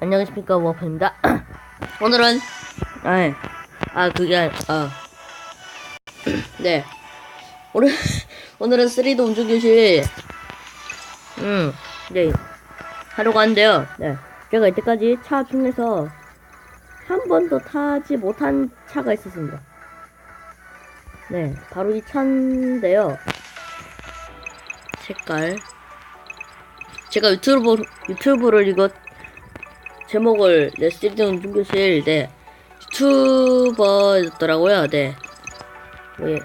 안녕하십니까 워퍼입니다. 오늘은 아, 아 그게 아니- 아 네. 오늘 오늘은 3D 운전 교실 음, 네. 하려고 하는데요. 네. 제가 이때까지 차 중에서 한 번도 타지 못한 차가 있었습니다. 네, 바로 이 차인데요. 색깔. 제가 유튜브, 유튜브를 이거, 제목을, 네, 3D 운전교실, 네, 유튜버였더라고요, 네. 왜,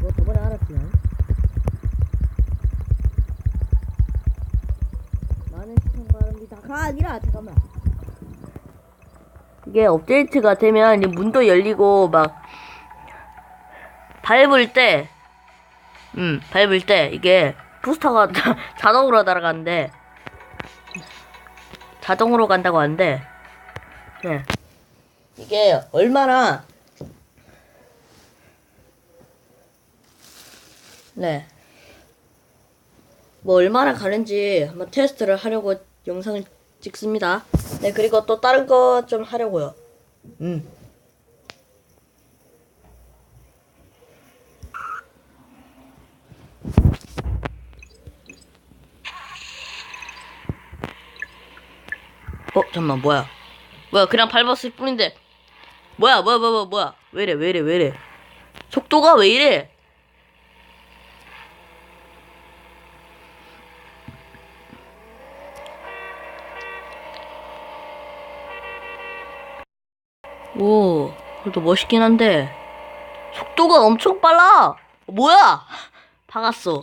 뭐, 저번에 알았지만. 많은 시청 바랍니다. 가 아니라 잠깐만. 이게 업데이트가 되면 이 문도 열리고 막 밟을 때, 음 밟을 때 이게 부스터가 자동으로 날아가는데 자동으로 간다고 하는데, 네 이게 얼마나 네. 뭐 얼마나 가는지 한번 테스트를 하려고 영상을 찍습니다. 네, 그리고 또 다른 거 좀 하려고요. 음. 어, 잠만 뭐야? 뭐야? 그냥 밟았을 뿐인데. 뭐야? 뭐야? 뭐야? 뭐야? 뭐야? 왜 이래? 왜 이래? 왜 이래? 속도가 왜 이래? 오, 그래도 멋있긴 한데 속도가 엄청 빨라. 뭐야? 박았어.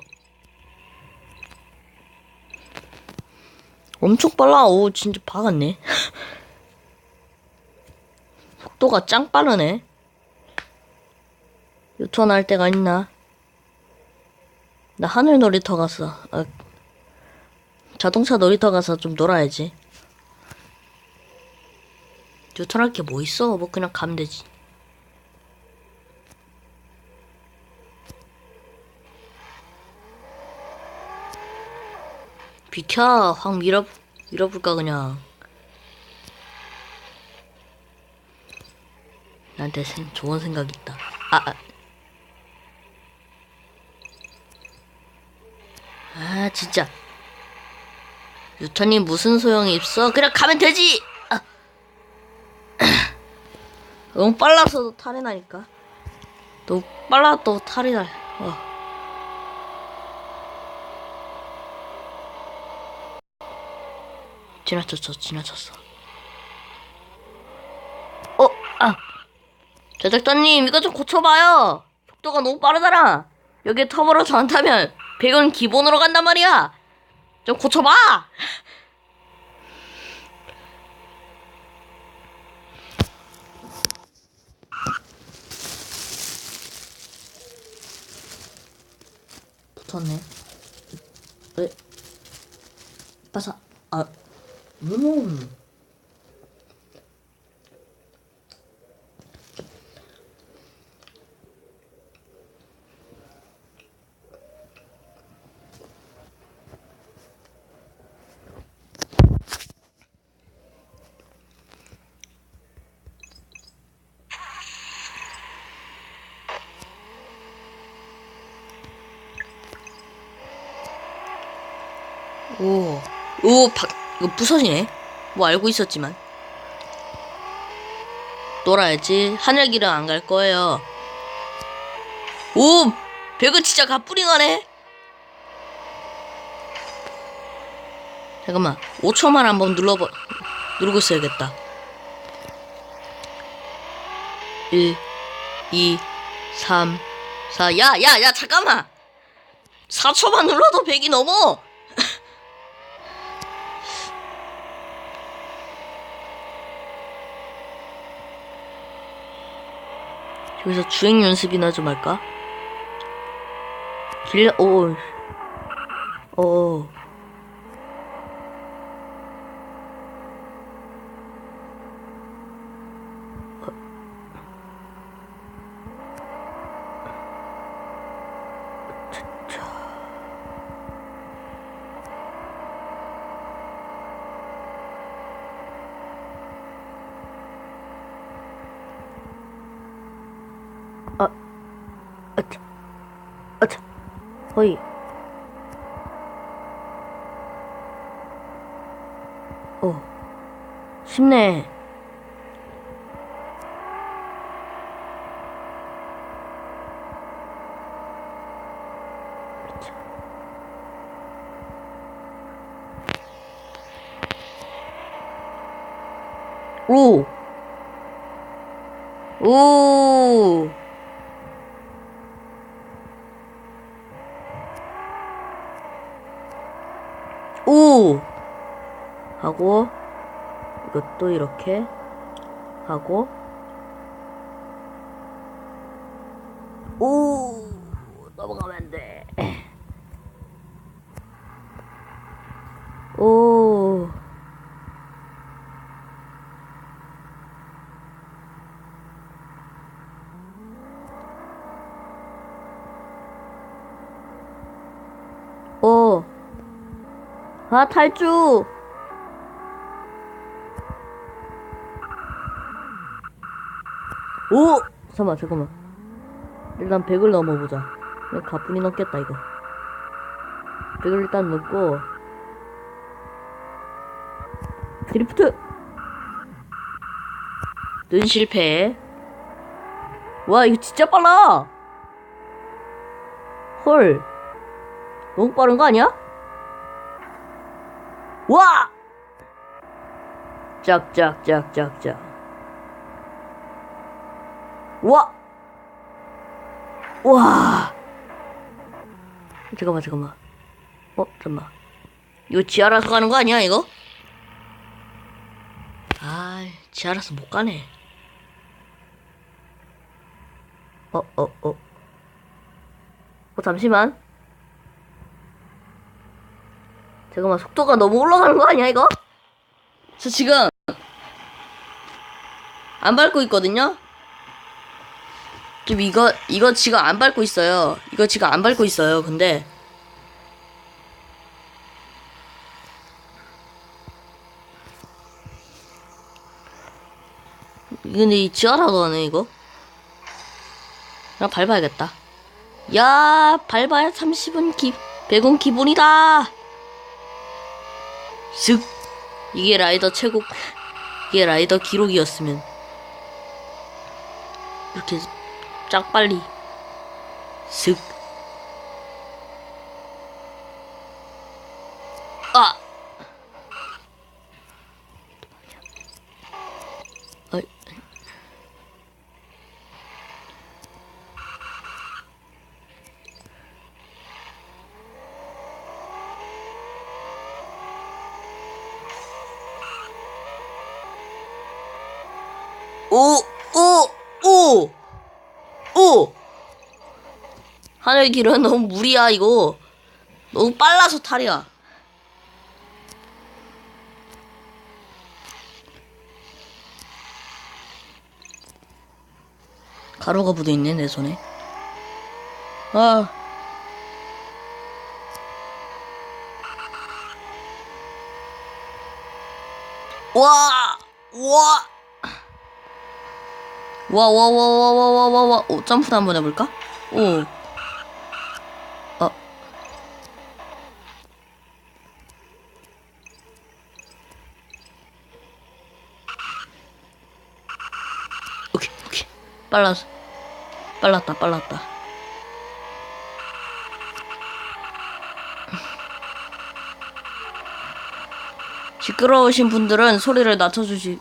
엄청 빨라. 오, 진짜 박았네. 속도가 짱 빠르네. 유턴 할 때가 있나? 나 하늘 놀이터 갔어. 아, 자동차 놀이터 가서 좀 놀아야지. 유턴할 게 뭐 있어? 뭐 그냥 가면 되지. 비켜, 확 밀어 밀어볼까 그냥. 나한테 생, 좋은 생각 있다. 아, 아. 아 진짜. 유턴이 무슨 소용이 있어? 그냥 가면 되지. 아. 너무 빨라서 탈이 나니까. 너무 빨라 또 탈이 나. 어. 지나쳤어, 지나쳤어. 어, 아. 제작자님, 이거 좀 고쳐봐요. 속도가 너무 빠르잖아. 여기에 터보로 전 타면 100은 기본으로 간단 말이야. 좀 고쳐봐! 붙었네. 왜? 빠사. 아, 음. 오, 오, 박, 이거 부서지네. 뭐 알고 있었지만. 놀아야지. 하늘길은 안 갈 거예요. 오, 배그 진짜 가뿌링하네. 잠깐만, 5초만 한번 눌러봐, 누르고 있어야겠다. 1, 2, 3, 4, 야, 야, 야, 잠깐만! 4초만 눌러도 100이 넘어! 여기서 주행 연습이나 좀 할까? 길, 오, 오. 자. 아차. 허이. 어. 쉽네. 그쵸. 오. 오. 오. 하고 이것도 이렇게 하고 오 넘어가면 안 돼. 오. 오. 아, 탈주! 오! 잠깐만, 잠깐만. 일단 100을 넘어보자. 가뿐히 넘겠다, 이거. 100을 일단 넘고. 드리프트! 눈 실패. 와, 이거 진짜 빨라! 헐. 너무 빠른 거 아니야? 와! 짝짝짝짝짝. 와! 와! 잠깐만, 잠깐만. 어, 잠깐만. 이거 지하라서 가는 거 아니야, 이거? 아, 지하라서 못 가네. 어, 어, 어. 어, 잠시만. 잠깐만 속도가 너무 올라가는 거 아니야 이거? 저 지금 안 밟고 있거든요. 지금 이거 이거 지금 안 밟고 있어요. 이거 지금 안 밟고 있어요. 근데 근데 이 지하라도 하네 이거. 그냥 밟아야겠다. 야 밟아야 30은 기 100원 기본이다. 슥 이게 라이더 최고 이게 라이더 기록이었으면 이렇게 쫙 빨리. 슥 아! 어이. 오, 오, 오, 오. 하늘 길은 너무 무리야 이거. 너무 빨라서 탈이야. 가루가 묻어 있네 내 손에. 아. 와, 와. 와, 와, 와, 와, 와, 와, 와, 와. 오, 점프도 한번 해볼까? 오. 어. 오케이, 오케이. 빨랐어. 빨랐다, 빨랐다. 시끄러우신 분들은 소리를 낮춰주시,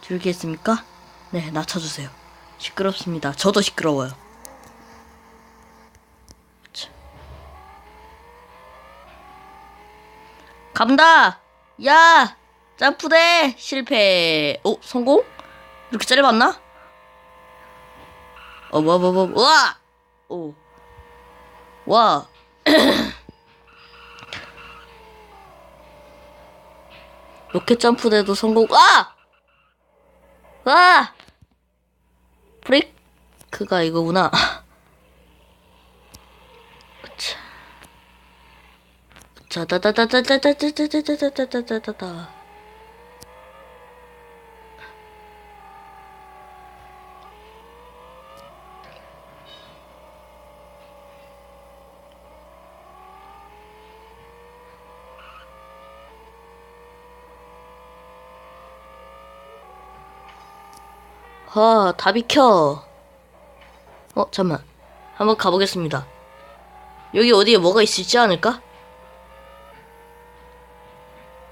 주겠습니까? 네, 낮춰주세요. 시끄럽습니다. 저도 시끄러워요. 자. 간다! 야! 점프대! 실패! 오, 성공? 이렇게 짧았나? 어, 뭐, 뭐, 뭐, 와! 오. 와. 로켓 점프대도 성공, 아! 와! 브레이크가 이거구나. 자. 자, 다다다다다다다다다다다다다. 아, 다 비켜. 어, 잠만. 한번 가보겠습니다. 여기 어디에 뭐가 있을지 않을까?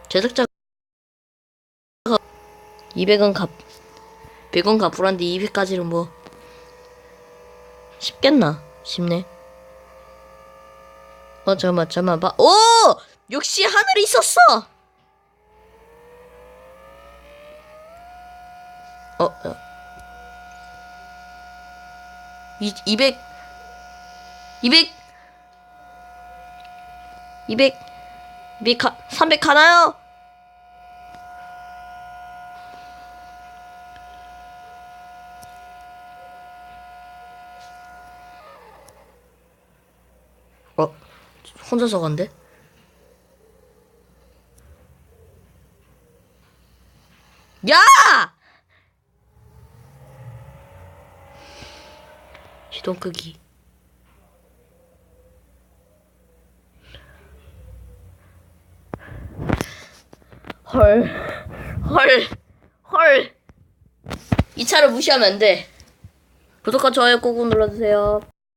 제작자 200원 값 100원 값불한데 200까지는 뭐 쉽겠나? 쉽네. 어 잠깐만 잠깐만 봐. 오! 역시 하늘이 있었어. 어, 어. 이, 200 200 200 200 가, 300 가나요? 어? 혼자서 간대? 야! 시동 끄기. 헐, 헐, 헐. 이 차를 무시하면 안 돼. 구독과 좋아요 꼭 눌러주세요.